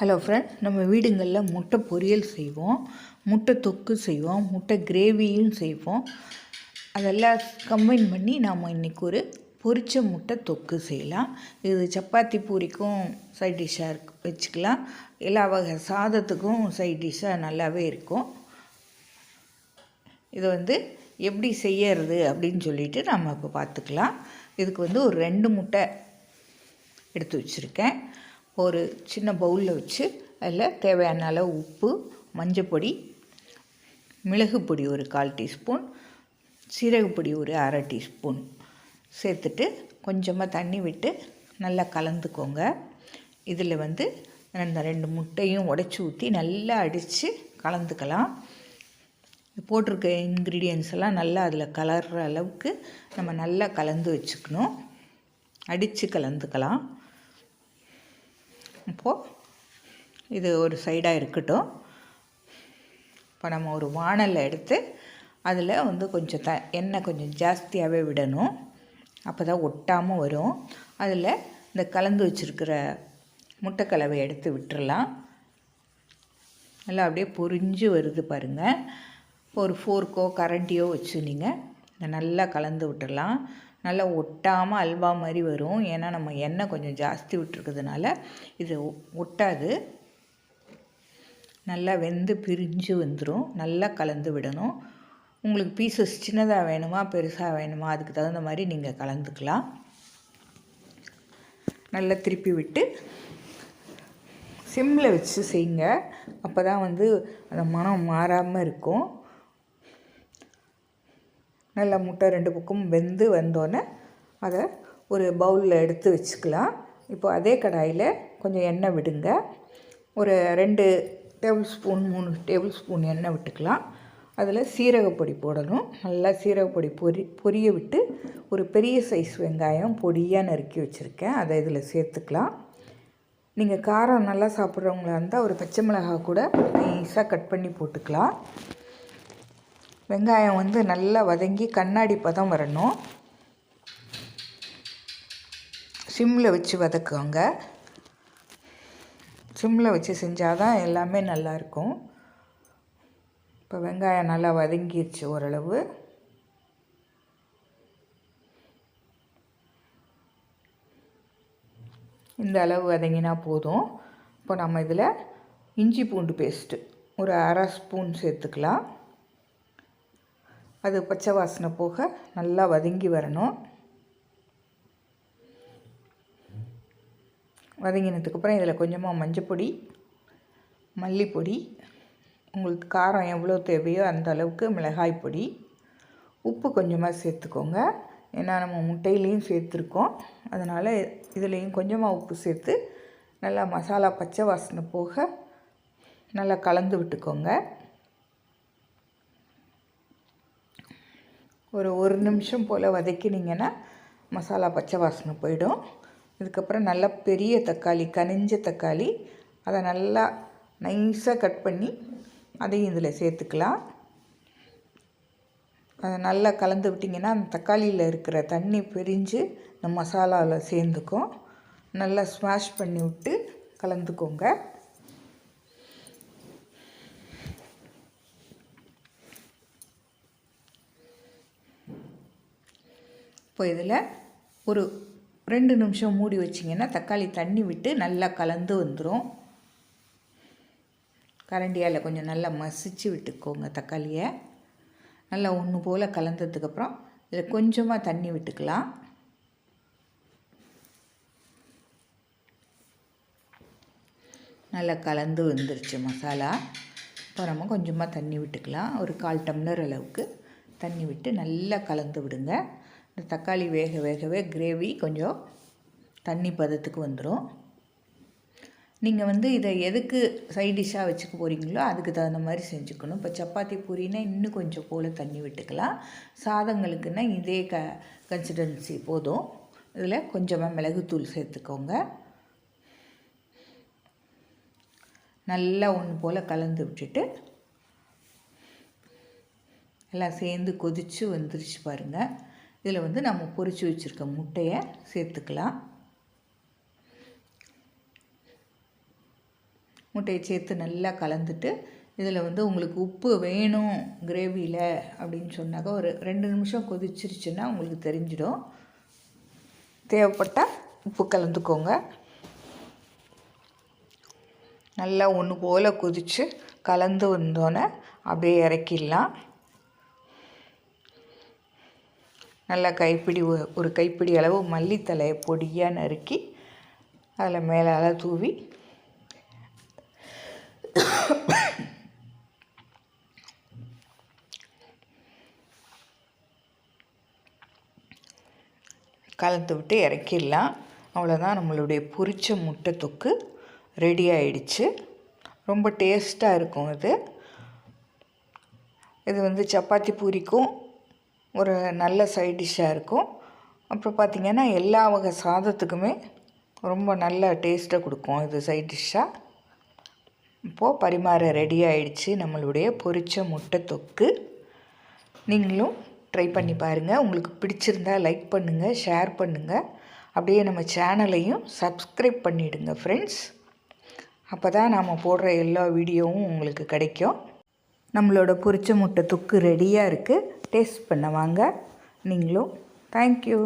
Hello friend நம்ம வீடுங்களில் முட்டை பொரியல் செய்வோம் முட்டை தொக்கு செய்வோம் முட்டை கிரேவியும் செய்வோம். அதெல்லாம் கம்பைன் பண்ணி நாம் இன்றைக்கி ஒரு பொரித்த முட்டை தொக்கு செய்யலாம். இது சப்பாத்தி பூரிக்கும் சைட் டிஷ்ஷாக இருக்கு வச்சுக்கலாம். எல்லா வகை சாதத்துக்கும் சைட் டிஷ்ஷாக நல்லாவே இருக்கும். இது வந்து எப்படி செய்யறது அப்படின்னு சொல்லிட்டு நம்ம இப்போ பார்த்துக்கலாம் இதுக்கு வந்து ஒரு ரெண்டு முட்டை எடுத்து வச்சுருக்கேன். ஒரு சின்ன பவுலில் வச்சு அதில் தேவையான அளவு உப்பு மஞ்சப்பொடி மிளகு பொடி ஒரு கால் டீஸ்பூன் சீரகப்பொடி ஒரு அரை டீஸ்பூன் சேர்த்துட்டு கொஞ்சமாக தண்ணி விட்டு நல்லா கலந்துக்கோங்க. இதில் வந்து அந்த ரெண்டு முட்டையும் உடச்சி ஊற்றி நல்லா அடித்து கலந்துக்கலாம். போட்டிருக்க இன்க்ரீடியன்ஸ் எல்லாம் நல்லா அதில் கலர்ற அளவுக்கு நம்ம நல்லா கலந்து வச்சுக்கணும். அடித்து கலந்துக்கலாம். இப்போது இது ஒரு சைடாக இருக்கட்டும். இப்போ நம்ம ஒரு வானலை எடுத்து அதில் வந்து கொஞ்சம் த எண்ணெய் கொஞ்சம் ஜாஸ்தியாகவே விடணும். அப்போ தான் ஒட்டாமல் வரும். அதில் இந்த கலந்து வச்சுருக்கிற முட்டைக்கலவை எடுத்து விட்டுறலாம். நல்லா அப்படியே பொறிஞ்சு வருது பாருங்கள் ஒரு ஃபோர்க்கோ கரண்டியோ வச்சு நீங்கள் நல்லா கலந்து விட்டுடலாம் நல்லா ஒட்டாமல் அல்வா மாதிரி வரும். ஏன்னா நம்ம எண்ணெய் கொஞ்சம் ஜாஸ்தி விட்டுருக்கிறதுனால இது ஒட்டாது. நல்லா வெந்து பிரிஞ்சு வந்துடும் நல்லா கலந்து விடணும். உங்களுக்கு பீசஸ் சின்னதாக வேணுமா பெருசாக வேணுமா அதுக்கு தகுந்த மாதிரி நீங்கள் கலந்துக்கலாம். நல்லா திருப்பி விட்டு சிம்மில் வச்சு செய்யுங்க. அப்போ தான் வந்து அந்த மனம் மாறாமல் இருக்கும். நல்லா முட்டை ரெண்டு பக்கமும் வெந்து வந்தோடனே அதை ஒரு பவுலில் எடுத்து வச்சுக்கலாம். இப்போ அதே கடாயில் கொஞ்சம் எண்ணெய் விடுங்க. ஒரு ரெண்டு டேபிள் ஸ்பூன் மூணு டேபிள் ஸ்பூன் எண்ணெய் விட்டுக்கலாம். அதில் சீரகப்பொடி போடணும். நல்லா சீரகப்பொடி பொரி பொரிய விட்டு ஒரு பெரிய சைஸ் வெங்காயம் பொடியாக நறுக்கி வச்சுருக்கேன். அதை இதில் சேர்த்துக்கலாம். நீங்கள் காரம் நல்லா சாப்பிட்றவங்களா இருந்தால் ஒரு பச்சை மிளகாய் கூட நைஸாக கட் பண்ணி போட்டுக்கலாம். வெங்காயம் வந்து நல்லா வதங்கி கண்ணாடி பதம் வரணும். சிம்மில் வச்சு வதக்குவாங்க. சிம்மில் வச்சு செஞ்சால் தான் எல்லாமே நல்லாயிருக்கும் இப்போ வெங்காயம் நல்லா வதங்கிடுச்சு ஓரளவு. இந்த அளவு வதங்கினா போதும். இப்போ நம்ம இதில் இஞ்சி பூண்டு பேஸ்ட்டு ஒரு அரை ஸ்பூன் சேர்த்துக்கலாம். அது பச்சை வாசனை போக நல்லா வதங்கி வரணும். வதங்கினதுக்கப்புறம் இதில் கொஞ்சமாக மஞ்சப்பொடி மல்லிப்பொடி உங்களுக்கு காரம் எவ்வளோ தேவையோ அந்த அளவுக்கு மிளகாய் பொடி. உப்பு கொஞ்சமாக சேர்த்துக்கோங்க. ஏன்னா நம்ம முட்டையிலையும் சேர்த்துருக்கோம். அதனால் இதுலேயும் கொஞ்சமாக உப்பு சேர்த்து நல்லா மசாலா பச்சை வாசனை போக நல்லா கலந்து விட்டுக்கோங்க. ஒரு ஒரு நிமிஷம் போல் வதக்கினீங்கன்னா மசாலா பச்சை வாசனை போயிடும். இதுக்கப்புறம் நல்லா பெரிய தக்காளி கனிஞ்ச தக்காளி அதை நல்லா நைஸாக கட் பண்ணி அதையும் இதில் சேர்த்துக்கலாம். அதை நல்லா கலந்து விட்டிங்கன்னா அந்த தக்காளியில் இருக்கிற தண்ணி பிரிஞ்சு இந்த மசாலாவில் சேர்ந்துக்கும். நல்லா ஸ்மாஷ் பண்ணி விட்டு கலந்துக்கோங்க. இப்போ இதில் ஒரு ரெண்டு நிமிஷம் மூடி வச்சிங்கன்னா தக்காளி தண்ணி விட்டு நல்லா கலந்து வந்துடும் கரண்டியால் கொஞ்சம் நல்லா மசிச்சு விட்டுக்கோங்க தக்காளியை. நல்லா ஒன்று போல் கலந்ததுக்கப்புறம் இதில் கொஞ்சமாக தண்ணி விட்டுக்கலாம். நல்லா கலந்து வந்துருச்சு மசாலா. இப்போ நம்ம கொஞ்சமாக தண்ணி விட்டுக்கலாம். ஒரு கால் டம்ளர் அளவுக்கு தண்ணி விட்டு நல்லா கலந்து விடுங்க. இந்த தக்காளி வேக வேகவே கிரேவி கொஞ்சம் தண்ணி பதத்துக்கு வந்துடும் நீங்கள் வந்து இதை எதுக்கு சைட் டிஷ்ஷாக வச்சுக்க போகிறீங்களோ அதுக்கு தகுந்த மாதிரி செஞ்சுக்கணும். இப்போ சப்பாத்தி பூரினா இன்னும் கொஞ்சம் போல் தண்ணி விட்டுக்கலாம். சாதங்களுக்குன்னா இதே க கன்சிஸ்டன்சி போதும். இதில் கொஞ்சமாக மிளகுத்தூள் சேர்த்துக்கோங்க. நல்லா ஒன்று போல் கலந்து விட்டுட்டு எல்லாம் சேர்ந்து கொதித்து வந்துருச்சு பாருங்கள் இதில் வந்து நம்ம பொரித்து வச்சுருக்க முட்டையை சேர்த்துக்கலாம். முட்டையை சேர்த்து நல்லா கலந்துட்டு இதில் வந்து உங்களுக்கு உப்பு வேணும் கிரேவியில் அப்படின்னு சொன்னாக்கா ஒரு ரெண்டு நிமிஷம் கொதிச்சிருச்சுன்னா உங்களுக்கு தெரிஞ்சிடும். தேவைப்பட்டால் உப்பு கலந்துக்கோங்க. நல்லா ஒன்று போல் கொதித்து கலந்து வந்தோன்னே அப்படியே இறக்கிடலாம். நல்லா கைப்பிடி ஒ- ஒரு கைப்பிடி அளவு மல்லித்தலையை பொடியாக நறுக்கி அதில் மேலால் தூவி கலந்து விட்டு இறக்கிடலாம். அவ்வளோதான் நம்மளுடைய பொரிச்ச முட்டை தொக்கு ரெடி ஆயிடுச்சு. ரொம்ப டேஸ்ட்டாக இருக்கும் இது இது வந்து சப்பாத்தி பூரிக்கும் ஒரு நல்ல சைட் டிஷ்ஷாக இருக்கும். அப்புறம் பார்த்திங்கன்னா எல்லா வகை சாதத்துக்குமே ரொம்ப நல்ல டேஸ்ட்டை கொடுக்கும் இது சைட் டிஷ்ஷாக இப்போது பரிமாற ரெடி ஆயிடுச்சு நம்மளுடைய பொரிச்ச முட்டை தொக்கு. நீங்களும் ட்ரை பண்ணி பாருங்கள் உங்களுக்கு பிடிச்சிருந்தா லைக் பண்ணுங்கள் ஷேர் பண்ணுங்கள் அப்படியே நம்ம சேனலையும் சப்ஸ்கிரைப் பண்ணிவிடுங்க ஃப்ரெண்ட்ஸ் அப்போ தான் நாம் போடுற எல்லா வீடியோவும் உங்களுக்கு கிடைக்கும். நம்மளோட பொரிச்ச முட்டை தொக்கு ரெடியாக இருக்குது டேஸ்ட் பண்ண வாங்க நீங்களும் தேங்க்யூ